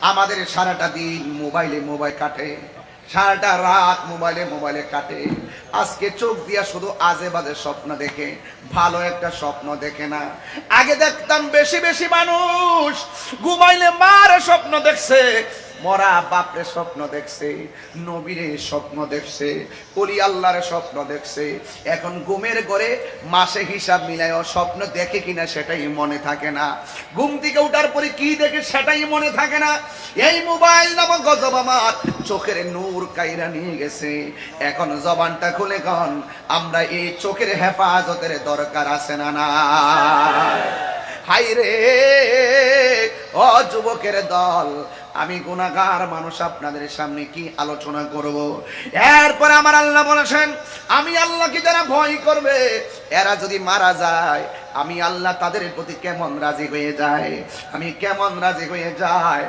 আমাদের সারাটা দিন মোবাইলে মোবাইল কাটে, সারাটা রাত মোবাইলে মোবাইলে কাটে। আজকে চোখ দিয়া শুধু আজে বাজে স্বপ্ন দেখে, ভালো একটা স্বপ্ন দেখে না। আগে দেখতাম বেশি বেশি মানুষ, ঘুমাইলে মার স্বপ্ন দেখছে। মরা বাপরে স্বপ্ন দেখছে, নবীরে স্বপ্ন দেখছে কলি আল্লাহর স্বপ্ন দেখছে। এখন ঘুমের ঘরে মাসে হিসাব মিলায় স্বপ্ন দেখে কিনা সেটাই মনে থাকে না। ঘুম থেকে উঠার পরে কি দেখে সেটাই মনে থাকে না। এই মোবাইল নামক গজব আমার চোখের নূর কাইরা নিয়ে গেছে। এখন জবানটা খুলে কন, আমরা এই চোখের হেফাজতের দরকার আছে না না হাই রে যুবকের দল। আমি গুণাগার মানুষ আপনাদের সামনে কি আলোচনা করব? এরপরে আমার আল্লাহ বলেছেন, আমি আল্লাহকে যারা ভয় করবে, এরা যদি মারা যায়, আমি আল্লাহ তাদের প্রতি কেমন রাজি হয়ে যায়? আমি কেমন রাজি হয়ে যায়